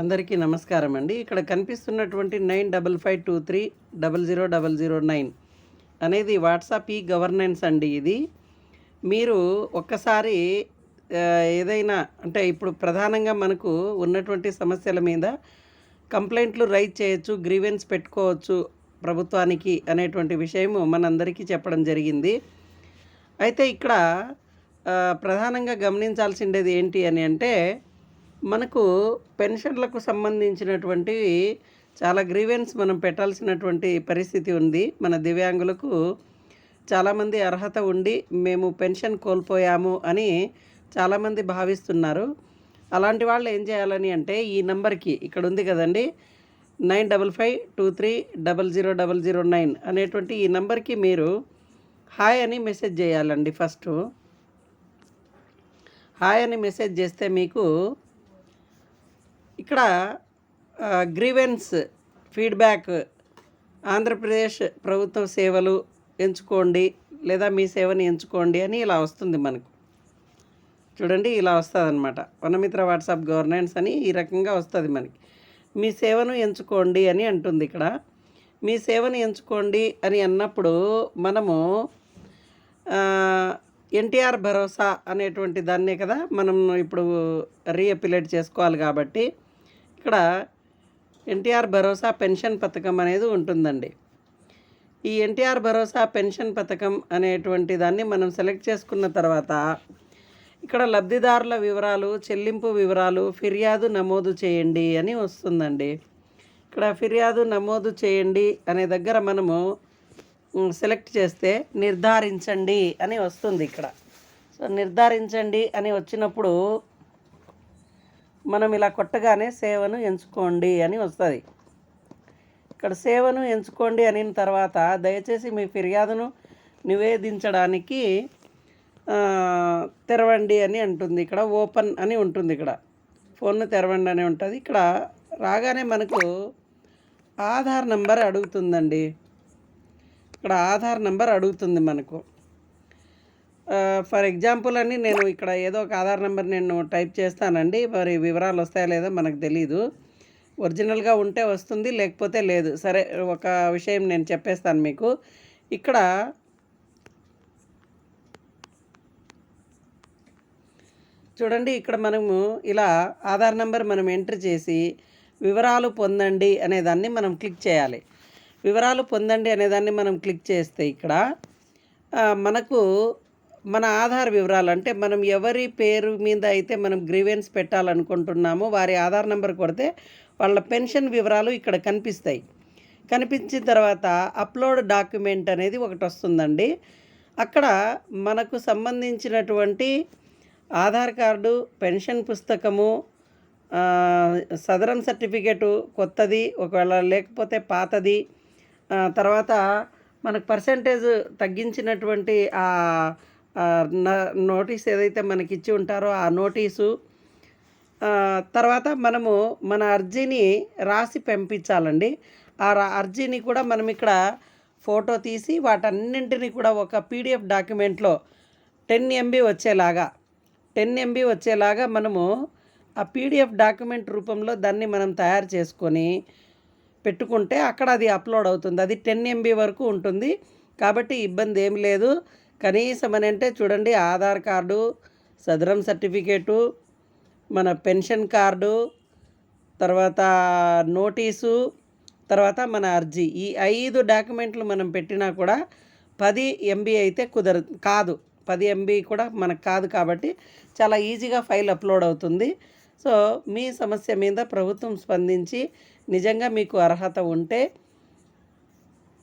అందరికీ నమస్కారం అండి ఇక్కడ కనిపిస్తున్నటువంటి nine double five two three double zero double zero nine అనేది వాట్సాప్ ఈ గవర్నెన్స్ అండి ఇది. మీరు ఒక్కసారి ఏదైనా అంటే ఇప్పుడు ప్రధానంగా మనకు ఉన్నటువంటి సమస్యల మీద కంప్లైంట్లు రైజ్ చేయొచ్చు గ్రీవెన్స్ పెట్టుకోవచ్చు ప్రభుత్వానికి అనేటువంటి విషయము మనందరికీ చెప్పడం జరిగింది. అయితే ఇక్కడ ప్రధానంగా గమనించాల్సిండేది ఏంటి అని అంటే మనకు పెన్షన్లకు సంబంధించినటువంటి చాలా గ్రీవెన్స్ మనం పెట్టాల్సినటువంటి పరిస్థితి ఉంది. మన దివ్యాంగులకు చాలామంది అర్హత ఉండి మేము పెన్షన్ కోల్పోయాము అని చాలామంది భావిస్తున్నారు. అలాంటి వాళ్ళు ఏం చేయాలని అంటే ఈ నెంబర్కి ఇక్కడ ఉంది కదండి nine double five two three double zero double zero nine అనేటువంటి ఈ నెంబర్కి మీరు హాయ్ అని మెసేజ్ చేయాలండి ఫస్ట్. హాయ్ అని మెసేజ్ చేస్తే మీకు ఇక్కడ గ్రీవెన్స్ ఫీడ్బ్యాక్ ఆంధ్రప్రదేశ్ ప్రభుత్వ సేవలు ఎంచుకోండి లేదా మీ సేవని ఎంచుకోండి అని ఇలా వస్తుంది మనకు. చూడండి ఇలా వస్తుంది అనమాట వనమిత్ర వాట్సాప్ గవర్నెన్స్ అని ఈ రకంగా వస్తుంది మనకి. మీ సేవను ఎంచుకోండి అని అంటుంది ఇక్కడ. మీ సేవను ఎంచుకోండి అని అన్నప్పుడు మనము ఎన్టీఆర్ భరోసా అనేటువంటి దాన్నే కదా మనం ఇప్పుడు రీఅపిలేట్ చేసుకోవాలి కాబట్టి ఇక్కడ ఎన్టీఆర్ భరోసా పెన్షన్ పథకం అనేది ఉంటుందండి. ఈ ఎన్టీఆర్ భరోసా పెన్షన్ పథకం అనేటువంటి దాన్ని మనం సెలెక్ట్ చేసుకున్న తర్వాత ఇక్కడ లబ్ధిదారుల వివరాలు చెల్లింపు వివరాలు ఫిర్యాదు నమోదు చేయండి అని వస్తుందండి. ఇక్కడ ఫిర్యాదు నమోదు చేయండి అనే దగ్గర మనము సెలెక్ట్ చేస్తే నిర్ధారించండి అని వస్తుంది ఇక్కడ. సో నిర్ధారించండి అని వచ్చినప్పుడు మనం ఇలా కొట్టగానే సేవను ఎంచుకోండి అని వస్తుంది. ఇక్కడ సేవను ఎంచుకోండి అనిన తర్వాత దయచేసి మీ ఫిర్యాదును నివేదించడానికి తెరవండి అని అంటుంది. ఇక్కడ ఓపెన్ అని ఉంటుంది ఇక్కడ. ఫోన్ను తెరవండి అని ఉంటుంది. ఇక్కడ రాగానే మనకు ఆధార్ నంబర్ అడుగుతుందండి. ఇక్కడ ఆధార్ నంబర్ అడుగుతుంది మనకు. ఫర్ ఎగ్జాంపుల్ అని నేను ఇక్కడ ఏదో ఒక ఆధార్ నెంబర్ నేను టైప్ చేస్తానండి. మరి వివరాలు వస్తాయో లేదో మనకు తెలీదు. ఒరిజినల్గా ఉంటే వస్తుంది లేకపోతే లేదు. సరే ఒక విషయం నేను చెప్పేస్తాను మీకు. ఇక్కడ చూడండి ఇక్కడ మనము ఇలా ఆధార్ నెంబర్ మనం ఎంటర్ చేసి వివరాలు పొందండి అనేదాన్ని మనం క్లిక్ చేయాలి. వివరాలు పొందండి అనేదాన్ని మనం క్లిక్ చేస్తే ఇక్కడ మనకు మన ఆధార్ వివరాలు అంటే మనం ఎవరి పేరు మీద అయితే మనం గ్రీవెన్స్ పెట్టాలనుకుంటున్నామో వారి ఆధార్ నెంబర్ కొడితే వాళ్ళ పెన్షన్ వివరాలు ఇక్కడ కనిపిస్తాయి. కనిపించిన తర్వాత అప్లోడ్ డాక్యుమెంట్ అనేది ఒకటి వస్తుందండి. అక్కడ మనకు సంబంధించినటువంటి ఆధార్ కార్డు పెన్షన్ పుస్తకము సదరన్ సదరం సర్టిఫికేటు కొత్తది ఒకవేళ లేకపోతే పాతది తర్వాత మనకు పర్సంటేజ్ తగ్గించినటువంటి నోటీస్ ఏదైతే మనకి ఇచ్చి ఉంటారో ఆ నోటీసు తర్వాత మనము మన అర్జీని రాసి పంపించాలండి. ఆ రా- అర్జీని కూడా మనం ఇక్కడ ఫోటో తీసి వాటన్నింటినీ కూడా ఒక పీడిఎఫ్ డాక్యుమెంట్లో టెన్ ఎంబీ వచ్చేలాగా టెన్ ఎంబీ వచ్చేలాగా మనము ఆ పీడిఎఫ్ డాక్యుమెంట్ రూపంలో దాన్ని మనం తయారు చేసుకొని పెట్టుకుంటే అక్కడ అది అప్లోడ్ అవుతుంది. అది టెన్ ఎంబీ వరకు ఉంటుంది. కాబట్టి ఇబ్బంది ఏమి లేదు. కనీసం అని అంటే చూడండి ఆధార్ కార్డు సదరం సర్టిఫికేటు మన పెన్షన్ కార్డు తర్వాత నోటీసు తర్వాత మన అర్జీ. ఈ ఐదు డాక్యుమెంట్లు మనం పెట్టినా కూడా పది ఎంబీ అయితే కుదరదు కాదు. పది ఎంబీ కూడా మనకు కాదు కాబట్టి చాలా ఈజీగా ఫైల్ అప్లోడ్ అవుతుంది. సో మీ సమస్య మీద ప్రభుత్వం స్పందించి నిజంగా మీకు అర్హత ఉంటే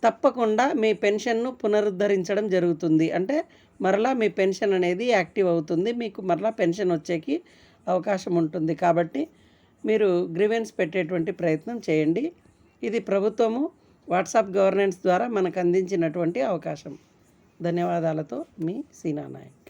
తప్పకుండా మీ పెన్షన్ను పునరుద్ధరించడం జరుగుతుంది. అంటే మరలా మీ పెన్షన్ అనేది యాక్టివ్ అవుతుంది. మీకు మరలా పెన్షన్ వచ్చేకి అవకాశం ఉంటుంది. కాబట్టి మీరు గ్రీవెన్స్ పెట్టేటువంటి ప్రయత్నం చేయండి. ఇది ప్రభుత్వము వాట్సాప్ గవర్నెన్స్ ద్వారా మనకు అందించినటువంటి అవకాశం. ధన్యవాదాలతో మీ సీనా నాయక్